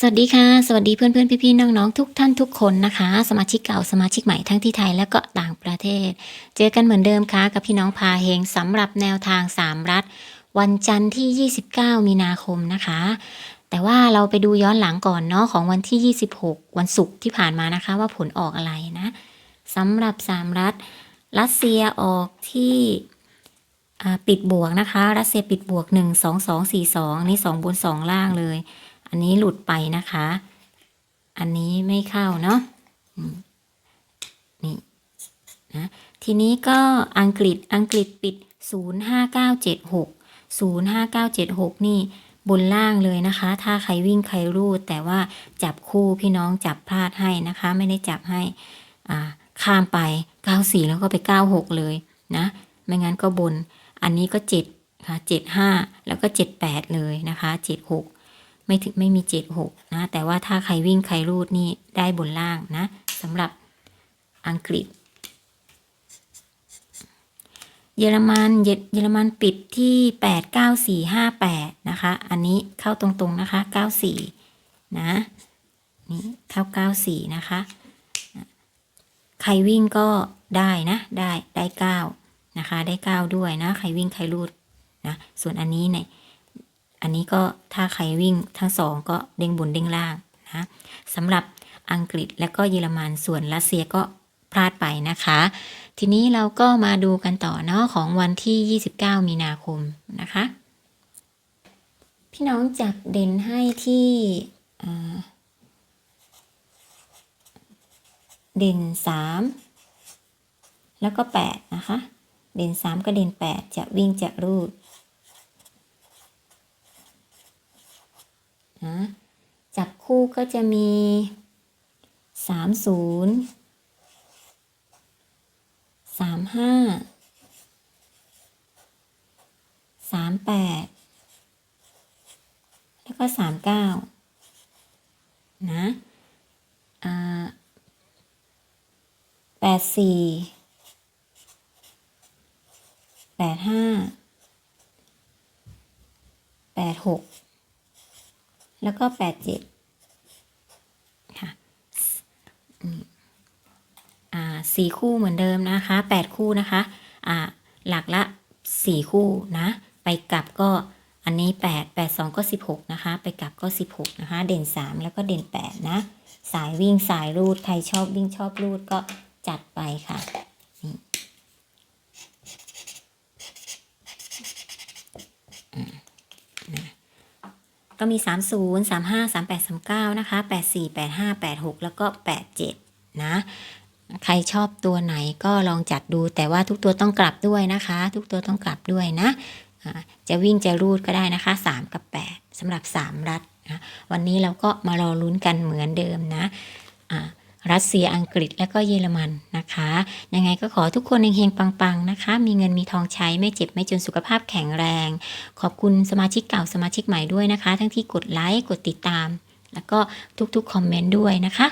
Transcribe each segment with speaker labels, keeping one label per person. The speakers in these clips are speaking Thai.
Speaker 1: สวัสดีค่ะ สวัสดีเพื่อนเพื่อนพี่พี่ๆน้องๆทุกท่านทุกคนนะคะ สมาชิกเก่าสมาชิกใหม่ทั้งที่ไทยและก็ต่างประเทศ เจอกันเหมือนเดิมค่ะกับพี่น้องพาเฮงสำหรับแนวทาง 3 รัฐ วันจันทร์ที่ 29 มีนาคมนะคะ แต่ว่าเราไปดูย้อนหลังก่อนเนาะของวันที่ 26 วันศุกร์ที่ผ่านมานะคะ ว่าผลออกอะไรนะสำหรับ 3 รัฐ รัสเซียออกที่ปิดบวกนะคะ รัสเซียปิดบวก 1 2 2 4 2 นี่2บน2ล่างเลย อันนี้หลุดไปนะคะ อันนี้ไม่เข้าเนาะนี่นะทีนี้ก็อังกฤษอังกฤษปิด 05976 05976 นี่บนล่างเลยนะคะ ถ้าใครวิ่งใครรูด แต่ว่าจับคู่พี่น้องจับพลาดให้นะคะ ไม่ได้จับให้อ่าข้ามไป 94 แล้วก็ไป 96 เลยนะ ไม่งั้นก็บน อันนี้ก็ 7 ค่ะ 75 แล้วก็ 78 เลยนะคะ 76 ไม่ถึงไม่มี76นะ แต่ว่าถ้าใครวิ่งใครรูดนี่ได้บนล่างนะสำหรับอังกฤษ เยอรมันเยอรมันปิดที่89458นะคะ อันนี้เข้าตรงๆนะคะ94นะนี่เข้า94นะคะ ใครวิ่งก็ได้นะ ได้ได้9นะคะ ได้9ด้วยนะ ใครวิ่งใครรูดนะ ส่วนอันนี้เนี่ย อันนี้ก็ถ้าใครวิ่งทั้งสองก็เด้งบนเด้งล่างนะสำหรับอังกฤษและก็เยอรมันส่วนรัสเซียก็พลาดไปนะคะ ทีนี้เราก็มาดูกันต่อเนาะของวันที่ 29 มีนาคมนะคะ พี่น้องจับเด่นให้ที่เด่น 3 แล้วก็ 8 นะคะ เด่น 3 ก็เด่น 8 จะวิ่งจะรูด นะจับคู่ก็จะมีสามศูนย์สามห้าสามแปดแล้วก็สามเก้านะแปดสี่แปดห้าแปดหก แล้วก็แปดเจ็ดค่ะอ่าสี่คู่เหมือนเดิมนะคะแปดคู่นะคะอ่าหลักละสี่คู่นะ ไปกลับก็อันนี้แปดแปดสองก็สิบหกนะคะ ไปกลับก็สิบหกนะคะ เด่นสามแล้วก็เด่นแปดนะ สายวิ่งสายรูด ใครชอบวิ่งชอบรูดก็จัดไปค่ะนี่อืมนะ ก็ มี 30 35 38 39 นะคะ 84 85 86 แล้วก็ 87 นะ ใครชอบตัวไหนก็ลองจัดดู แต่ว่าทุกตัวต้องกลับด้วยนะคะ ทุกตัวต้องกลับด้วยนะ จะวิ่งจะรูดก็ได้นะคะ 3 กับ 8สำหรับ 3 รัฐนะวันนี้เราก็มารอลุ้นกันเหมือนเดิมนะะ รัสเซียอังกฤษและก็เยอรมันนะคะ ยังไงก็ขอทุกคนเฮงๆปังๆนะคะ มีเงินมีทองใช้ไม่เจ็บไม่จนสุขภาพแข็งแรง ขอบคุณสมาชิกเก่าสมาชิกใหม่ด้วยนะคะ ทั้งที่กดไลค์กดติดตาม แล้วก็ทุกๆคอมเมนต์ด้วยนะคะ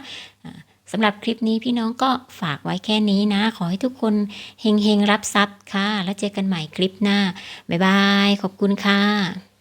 Speaker 1: สำหรับคลิปนี้พี่น้องก็ฝากไว้แค่นี้นะ ขอให้ทุกคนเฮงๆรับทรัพย์ค่ะ แล้วเจอกันใหม่คลิปหน้า บ๊ายบาย ขอบคุณค่ะ